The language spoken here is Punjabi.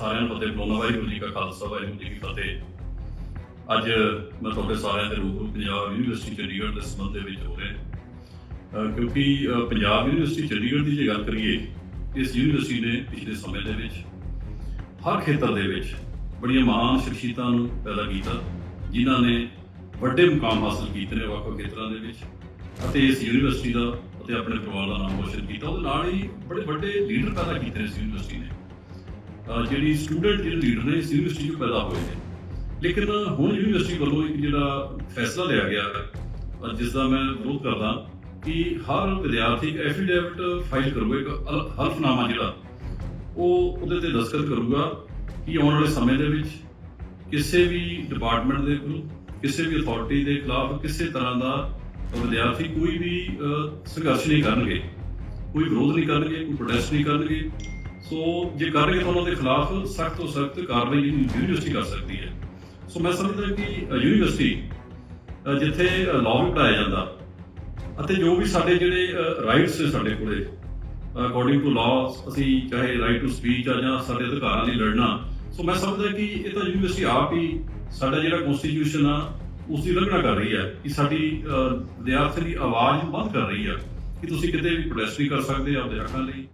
ਸਾਰਿਆਂ ਨੂੰ ਫਤਿਹ ਬੁਲਾਉਣਾ ਵਾਹਿਗੁਰੂ ਜੀ ਕਾ ਖਾਲਸਾ, ਵਾਹਿਗੁਰੂ ਜੀ ਕੀ ਫਤਿਹ। ਅੱਜ ਮੈਂ ਤੁਹਾਡੇ ਸਾਰਿਆਂ ਦੇ ਰੂਬਰੂ ਪੰਜਾਬ ਯੂਨੀਵਰਸਿਟੀ ਚੰਡੀਗੜ੍ਹ ਦੇ ਸੰਬੰਧ ਦੇ ਵਿੱਚ ਹੋ ਰਿਹਾ ਕਿਉਂਕਿ ਪੰਜਾਬ ਯੂਨੀਵਰਸਿਟੀ ਚੰਡੀਗੜ੍ਹ ਦੀ ਜੇ ਗੱਲ ਕਰੀਏ, ਇਸ ਯੂਨੀਵਰਸਿਟੀ ਨੇ ਪਿਛਲੇ ਸਮੇਂ ਦੇ ਵਿੱਚ ਹਰ ਖੇਤਰ ਦੇ ਵਿੱਚ ਬੜੀਆਂ ਮਹਾਨ ਸ਼ਖਸੀਅਤਾਂ ਨੂੰ ਪੈਦਾ ਕੀਤਾ, ਜਿਨ੍ਹਾਂ ਨੇ ਵੱਡੇ ਮੁਕਾਮ ਹਾਸਲ ਕੀਤੇ ਨੇ ਵੱਖ-ਵੱਖ ਖੇਤਰਾਂ ਦੇ ਵਿੱਚ ਅਤੇ ਇਸ ਯੂਨੀਵਰਸਿਟੀ ਦਾ ਅਤੇ ਆਪਣੇ ਪਰਿਵਾਰ ਦਾ ਨਾਮ ਰੋਸ਼ਨ ਕੀਤਾ। ਉਹਦੇ ਨਾਲ ਹੀ ਬੜੇ ਵੱਡੇ ਲੀਡਰ ਪੈਦਾ ਕੀਤੇ ਨੇ ਇਸ ਯੂਨੀਵਰਸਿਟੀ ਨੇ। ਜਿਹੜੀ ਸਟੂਡੈਂਟ ਲੀਡਰ ਨੇ ਇਸ ਯੂਨੀਵਰਸਿਟੀ 'ਚ ਪੈਦਾ ਹੋਏ ਨੇ। ਲੇਕਿਨ ਹੁਣ ਯੂਨੀਵਰਸਿਟੀ ਵੱਲੋਂ ਇੱਕ ਜਿਹੜਾ ਫੈਸਲਾ ਲਿਆ ਗਿਆ, ਅਹ ਜਿਸ ਦਾ ਮੈਂ ਵਿਰੋਧ ਕਰਦਾ ਕਿ ਹਰ ਵਿਦਿਆਰਥੀ ਐਫੀਡੇਵਿਟ ਫਾਈਲ ਕਰੂਗਾ, ਇੱਕ ਹਲਫਨਾਮਾ ਜਿਹੜਾ, ਉਹ ਉਹਦੇ ਤੇ ਦਸਤਖਤ ਕਰੂਗਾ ਕਿ ਆਉਣ ਵਾਲੇ ਸਮੇਂ ਦੇ ਵਿੱਚ ਕਿਸੇ ਵੀ ਡਿਪਾਰਟਮੈਂਟ ਦੇ ਕੋਲ, ਕਿਸੇ ਵੀ ਅਥਾਰਟੀ ਦੇ ਖਿਲਾਫ ਕਿਸੇ ਤਰ੍ਹਾਂ ਦਾ ਵਿਦਿਆਰਥੀ ਕੋਈ ਵੀ ਸੰਘਰਸ਼ ਨਹੀਂ ਕਰਨਗੇ, ਕੋਈ ਵਿਰੋਧ ਨਹੀਂ ਕਰਨਗੇ, ਕੋਈ ਪ੍ਰੋਟੈਸਟ ਨਹੀਂ ਕਰਨਗੇ। ਸੋ ਜੇ ਕਰ ਕਰਨਗੇ ਤਾਂ ਉਹਨਾਂ ਦੇ ਖਿਲਾਫ ਸਖਤ ਤੋਂ ਸਖਤ ਕਾਰਵਾਈ ਯੂਨੀਵਰਸਿਟੀ ਕਰ ਸਕਦੀ ਹੈ। ਸੋ ਮੈਂ ਸਮਝਦਾ ਕਿ ਯੂਨੀਵਰਸਿਟੀ ਜਿੱਥੇ ਲਾਅ ਵੀ ਪੜਾਇਆ ਜਾਂਦਾ ਅਤੇ ਜੋ ਵੀ ਸਾਡੇ ਜਿਹੜੇ ਰਾਈਟਸ ਨੇ ਸਾਡੇ ਕੋਲੇ ਅਕੋਰਡਿੰਗ ਟੂ ਲਾਅ ਅਸੀਂ ਚਾਹੇ ਰਾਈਟ ਟੂ ਸਪੀਚ ਆ ਜਾਂ ਸਾਡੇ ਅਧਿਕਾਰਾਂ ਲਈ ਲੜਨਾ ਸੋ ਮੈਂ ਸਮਝਦਾ ਕਿ ਇਹ ਤਾਂ ਯੂਨੀਵਰਸਿਟੀ ਆਪ ਹੀ ਸਾਡਾ ਜਿਹੜਾ ਕਨਸਟੀਟਿਊਸ਼ਨ ਆ ਉਸ ਦੀ ਉਲੰਘਣਾ ਕਰ ਰਹੀ ਹੈ ਕਿ ਸਾਡੀ ਅ, ਵਿਦਿਆਰਥੀ ਦੀ ਆਵਾਜ਼ ਨੂੰ ਬੰਦ ਕਰ ਰਹੀ ਹੈ ਕਿ ਤੁਸੀਂ ਕਿਤੇ ਵੀ ਪ੍ਰੋਟੈਸਟ ਨਹੀਂ ਕਰ ਸਕਦੇ ਆਪਦੇ ਹੱਕਾਂ ਲਈ।